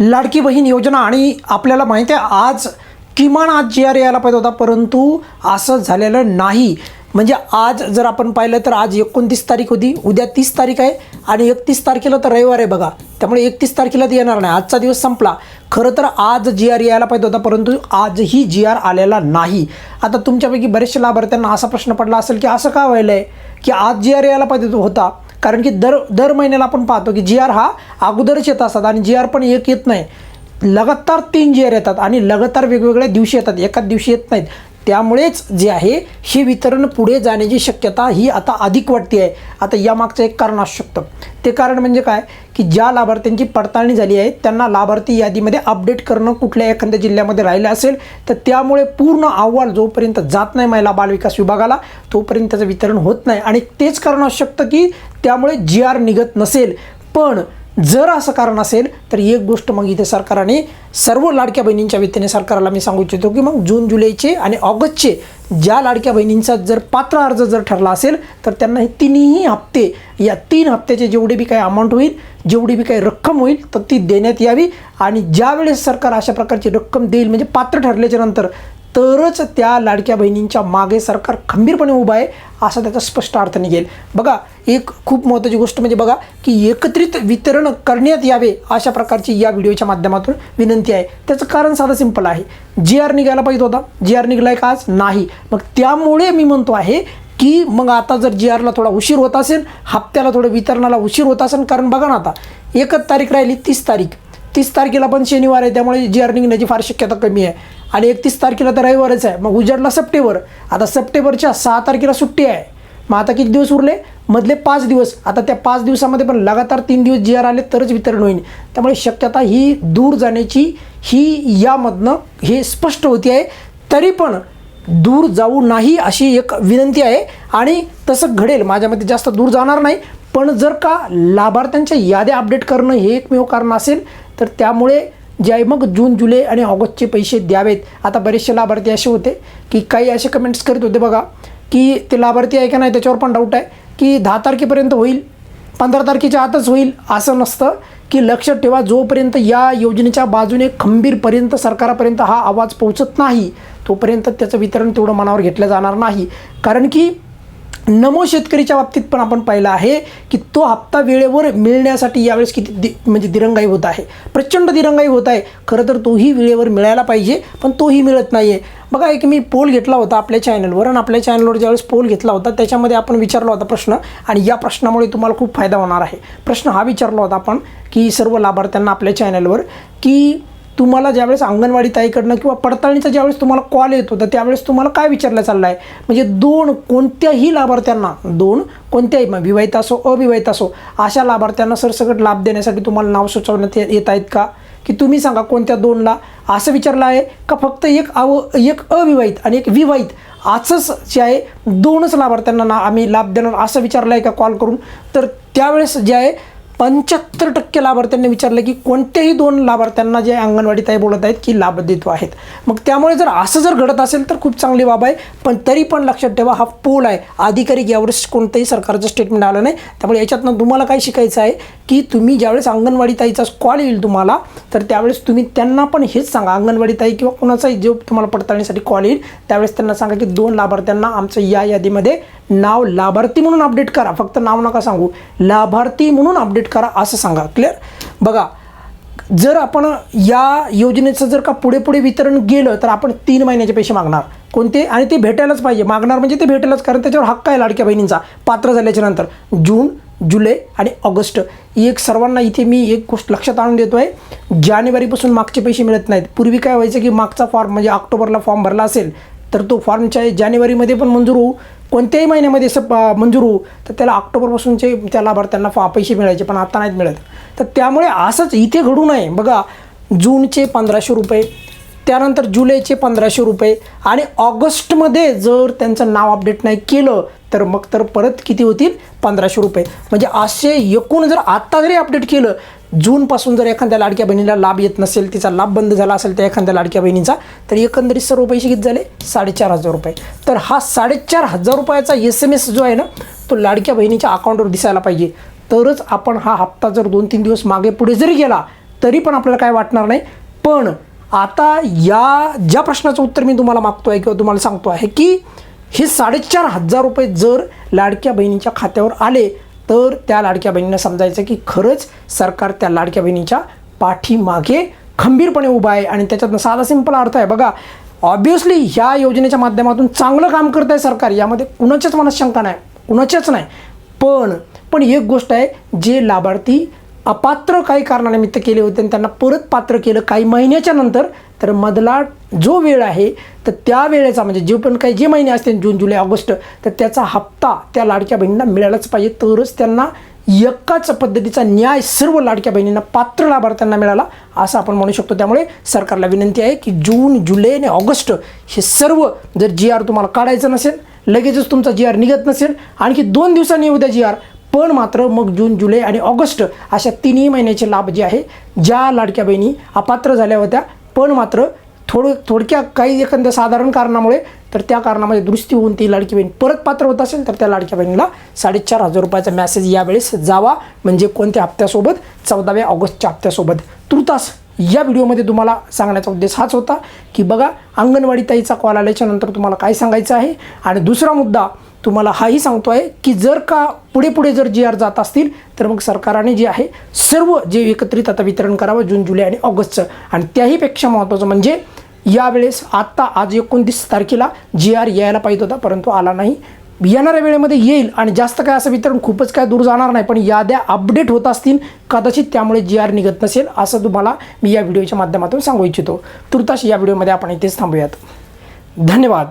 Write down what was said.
लाडकी बहीण योजना आणि आपल्याला माहिती आहे आज किमान आज जी आर यायला पाहिजे होता परंतु असं झालेलं नाही. म्हणजे आज जर आपण पाहिलं तर आज एकोणतीस तारीख होती उद्या तीस तारीख आहे आणि एकतीस तारखेला तर रविवार आहे बघा. त्यामुळे एकतीस तारखेला तर येणार नाही आजचा दिवस संपला. खरं तर आज जी आर यायला पाहिजे होता परंतु आजही जी आर आलेला नाही. आता तुमच्यापैकी बरेचसे लाभार्थ्यांना असा प्रश्न पडला असेल की असं का व्हायलं आहे की आज जी आर यायला पाहिजे होता. कारण की दर दर महिन्याला आपण पाहतो की जी आर हा अगोदरच येत असतात आणि जी आर पण एक येत नाही. लगातार तीन जी आर येतात आणि लगातार वेगवेगळ्या दिवशी येतात. एकाच दिवशी येत नाहीत. त्यामुळेच जे आहे हे वितरण पुढे जाण्याची शक्यता ही आता अधिक वाटते आहे आता यामागचं एक कारण असू शकतं. ते कारण म्हणजे काय? की ज्या लाभार्थ्यांची पडताळणी झाली आहे त्यांना लाभार्थी यादीमध्ये अपडेट करणं कुठल्या एखाद्या जिल्ह्यामध्ये राहिलं असेल तर त्यामुळे पूर्ण अहवाल जोपर्यंत जात नाही महिला बालविकास विभागाला तोपर्यंत त्याचं वितरण होत नाही. आणि तेच कारण असू शकतं की त्यामुळे जी आर निघत नसेल. पण जर असं कारण असेल तर एक गोष्ट मग इथे सरकारने सर्व लाडक्या बहिणींच्या वेतीने सरकारला मी सांगू इच्छितो की मग जून जुलैचे आणि ऑगस्टचे ज्या लाडक्या बहिणींचा जर पात्र अर्ज जर ठरला असेल तर त्यांना हे तिन्ही हप्ते या तीन हप्त्याचे जेवढे बी काही अमाऊंट होईल जेवढी बी काही रक्कम होईल तर ती देण्यात यावी. आणि ज्यावेळेस सरकार अशा प्रकारची रक्कम देईल म्हणजे पात्र ठरल्याच्या नंतर तरच त्या लाडक्या बहिणींच्या मागे सरकार खंबीरपणे उभं आहे. असा त्याचा स्पष्ट अर्थ निघेल. बघा एक खूप महत्त्वाची गोष्ट म्हणजे बघा की एकत्रित वितरण करण्यात यावे अशा प्रकारची या व्हिडिओच्या माध्यमातून विनंती आहे. त्याचं कारण साधं सिंपल आहे. जी आर निघायला पाहिजे होता. जी आर निघाला का आज? नाही. मग त्यामुळे मी म्हणतो आहे की मग आता जर जी आरला थोडा उशीर होत असेल हप्त्याला थोडं वितरणाला उशीर होत असेल कारण बघा ना आता एकच तारीख राहिली तीस तारीख. तीस तारखेला पण शनिवार आहे त्यामुळे जी आर निघण्याची फार शक्यता कमी आहे. आणि एकतीस तारखेला तर रविवारच आहे. मग उजाडला सप्टेंबर. आता सप्टेंबरच्या सहा तारखेला सुट्टी आहे. मग आता किती दिवस उरले? मधले पाच दिवस. आता त्या पाच दिवसामध्ये पण लगातार तीन दिवस जी आर आले तरच वितरण होईल. त्यामुळे शक्यता ही दूर जाण्याची ही यामधनं हे स्पष्ट होती आहे. तरी पण दूर जाऊ नाही अशी एक विनंती आहे. आणि तसं घडेल. माझ्यामध्ये जास्त दूर जाणार नाही. पण जर का लाभार्थ्यांच्या याद्या अपडेट करणं हे एकमेव कारण असेल तर त्यामुळे जे आहे मग जून जुलै आणि ऑगस्टचे पैसे द्यावेत. आता बरेचसे लाभार्थी असे होते की काही असे कमेंट्स करीत होते बघा की ते लाभार्थी आहे का नाही त्याच्यावर पण डाऊट आहे की दहा तारखेपर्यंत होईल पंधरा तारखेच्या आतच होईल असं नसतं की लक्षात ठेवा जोपर्यंत या योजनेच्या बाजूने खंबीरपर्यंत सरकारापर्यंत हा आवाज पोहोचत नाही तोपर्यंत त्याचं वितरण तेवढं मनावर घेतलं जाणार नाही. कारण की नमो शेतकरीच्या बाबतीत पण आपण पाहिलं आहे की तो हप्ता वेळेवर मिळण्यासाठी यावेळेस किती दि म्हणजे दिरंगाई होत आहे. प्रचंड दिरंगाई होत आहे. खरं तर तोही वेळेवर मिळायला पाहिजे पण तोही मिळत नाही आहे बघा एक मी पोल घेतला होता आपल्या चॅनलवर आणि आपल्या चॅनलवर ज्यावेळेस पोल घेतला होता त्याच्यामध्ये आपण विचारला होता प्रश्न आणि या प्रश्नामुळे तुम्हाला खूप फायदा होणार आहे. प्रश्न हा विचारला होता आपण की सर्व लाभार्थ्यांना आपल्या चॅनलवर की तुम्हाला ज्यावेळेस अंगणवाडी ताईकडनं किंवा पडताळणीचा ज्यावेळेस तुम्हाला कॉल येतो तर त्यावेळेस तुम्हाला काय विचारलं चाललं आहे म्हणजे दोन कोणत्याही लाभार्थ्यांना दोन कोणत्याही मग विवाहित असो अविवाहित असो अशा लाभार्थ्यांना सरसकट लाभ देण्यासाठी तुम्हाला नाव सुचवण्यात येत आहेत का? की तुम्ही सांगा कोणत्या दोनला? असं विचारलं आहे का फक्त एक अव एक अविवाहित आणि एक विवाहित? असंच जे आहे दोनच लाभार्थ्यांना ना आम्ही लाभ देणार असं विचारलं आहे का कॉल करून? तर त्यावेळेस जे आहे पंच्याहत्तर टक्के लाभार्थ्यांनी विचारलं की कोणत्याही दोन लाभार्थ्यांना जे अंगणवाडी ताई बोलत आहेत की लाभ देतो आहेत. मग त्यामुळे जर असं जर घडत असेल तर खूप चांगली बाब आहे. पण तरी पण लक्षात ठेवा हा पोल आहे. अधिकारी यावेळेस कोणतंही सरकारचं स्टेटमेंट आलं नाही. त्यामुळे याच्यातनं तुम्हाला काय शिकायचं आहे की तुम्ही ज्यावेळेस अंगणवाडी ताईचा कॉल येईल तुम्हाला तर त्यावेळेस तुम्ही त्यांना पण हेच सांगा. अंगणवाडी ताई किंवा कोणाचाही जो तुम्हाला पडताळणीसाठी कॉल येईल त्यावेळेस त्यांना सांगा की दोन लाभार्थ्यांना आमचं या यादीमध्ये नाव लाभार्थी म्हणून अपडेट करा. फक्त नाव नका सांगू. लाभार्थी म्हणून अपडेट करा असं सांगा. क्लिअर बघा जर आपण या योजनेचं जर का पुढे पुढे वितरण गेलं तर आपण तीन महिन्याचे पैसे मागणार. कोणते? आणि ते भेटायलाच पाहिजे. मागणार म्हणजे ते भेटेलच कारण त्याच्यावर हक्क आहे लाडक्या बहिणींचा. पात्र झाल्याच्यानंतर. जून जुलै आणि ऑगस्ट. एक सर्वांना इथे मी एक गोष्ट लक्षात आणून देतो आहे जानेवारीपासून मागचे पैसे मिळत नाहीत. पूर्वी काय व्हायचं की मागचा फॉर्म म्हणजे ऑक्टोबरला फॉर्म भरला असेल तर तो फॉर्मच्या जानेवारीमध्ये पण मंजूर होऊ. कोणत्याही महिन्यामध्ये सप मंजूर होऊ तर त्याला ऑक्टोबरपासूनचे त्या लाभार्थ्यांना फा पैसे मिळायचे पण आता नाहीत मिळत. तर त्यामुळे असंच इथे घडू नये. बघा जूनचे पंधराशे रुपये त्यानंतर जुलैचे पंधराशे रुपये आणि ऑगस्टमध्ये जर त्यांचं नाव अपडेट नाही केलं तर मग तर परत किती होतील? पंधराशे रुपये. म्हणजे असे एकूण जर आत्ता जरी अपडेट केलं जूनपासून जर एखाद्या लाडक्या बहिणीला लाभ येत नसेल तिचा लाभ बंद झाला असेल त्या एखाद्या लाडक्या बहिणीचा तर एकंदरीत सर्व पैसे किती झाले? साडेचार हजार रुपये. तर हा साडेचार हजार रुपयाचा एस एम एस जो आहे ना तो लाडक्या बहिणीच्या अकाउंटवर दिसायला पाहिजे. तरच आपण हा हप्ता जर दोन तीन दिवस मागे पुढे जरी गेला तरी पण आपल्याला काय वाटणार नाही. पण आता या ज्या प्रश्नाचं उत्तर मी तुम्हाला मागतो आहे किंवा तुम्हाला सांगतो आहे की हे साडेचार हजार रुपये जर लाडक्या बहिणीच्या खात्यावर आले तर त्या लाडक्या बहिणीनं समजायचं की खरंच सरकार त्या लाडक्या बहिणीच्या पाठीमागे खंबीरपणे उभा आहे आणि त्याच्यातनं साधा सिंपल अर्थ आहे. बघा ऑब्वियसली ह्या योजनेच्या माध्यमातून चांगलं काम करत आहे सरकार. यामध्ये कुणाच्याच मनात शंका नाही कुणाच्याच नाही. पण पण एक गोष्ट आहे जे लाभार्थी अपात्र काही कारणानिमित्त केले होते आणि त्यांना परत पात्र केलं काही महिन्याच्या नंतर तर मधला जो वेळ आहे तर त्या वेळेचा म्हणजे जे पण काही जे महिने असतील जून जुलै ऑगस्ट तर त्याचा हप्ता त्या लाडक्या बहिणींना मिळालाच पाहिजे. तरच त्यांना एकाच पद्धतीचा न्याय सर्व लाडक्या बहिणींना पात्र लाभार्थ्यांना मिळाला असं आपण म्हणू शकतो. त्यामुळे सरकारला विनंती आहे की जून जुलै आणि ऑगस्ट हे सर्व जर जी आर तुम्हाला काढायचं नसेल लगेचच तुमचा जी आर निघत नसेल आणखी दोन दिवसांनी उद्या जी आर पण मात्र मग जून जुलै आणि ऑगस्ट अशा तिन्ही महिन्याचे लाभ जे आहे ज्या लाडक्या बहिणी अपात्र झाल्या होत्या पण मात्र थोडं थोडक्या काही एखाद्या साधारण कारणामुळे तर त्या कारणामध्ये दुरुस्ती होऊन ती लाडकी बहीण परत पात्र होत असेल तर त्या लाडक्या बहिणीला साडेचार हजार रुपयाचा मॅसेज यावेळेस जावा. म्हणजे कोणत्या हप्त्यासोबत? चौदाव्या ऑगस्टच्या हप्त्यासोबत. तुर्तास या व्हिडिओमध्ये तुम्हाला सांगण्याचा उद्देश हाच होता की बघा अंगणवाडी ताईचा कॉल आल्याच्यानंतर तुम्हाला काय सांगायचं आहे? आणि दुसरा मुद्दा तुम्हाला हाही सांगतो आहे की जर का पुढे पुढे जर जी आर जात असतील तर मग सरकारने जे आहे सर्व जे एकत्रित आता वितरण करावं जून जुलै आणि ऑगस्टचं. आणि त्याहीपेक्षा महत्त्वाचं म्हणजे यावेळेस आत्ता आज एकोणतीस तारखेला जी आर यायला पाहिजे होता परंतु आला नाही. येणाऱ्या वेळेमध्ये येईल आणि जास्त काय असं वितरण खूपच काय दूर जाणार नाही पण याद्या अपडेट होत असतील कदाचित त्यामुळे जी आर निघत नसेल असं तुम्हाला मी या व्हिडिओच्या माध्यमातून सांगू इच्छितो. तुर्तास या व्हिडिओमध्ये आपण इथेच थांबूयात. धन्यवाद.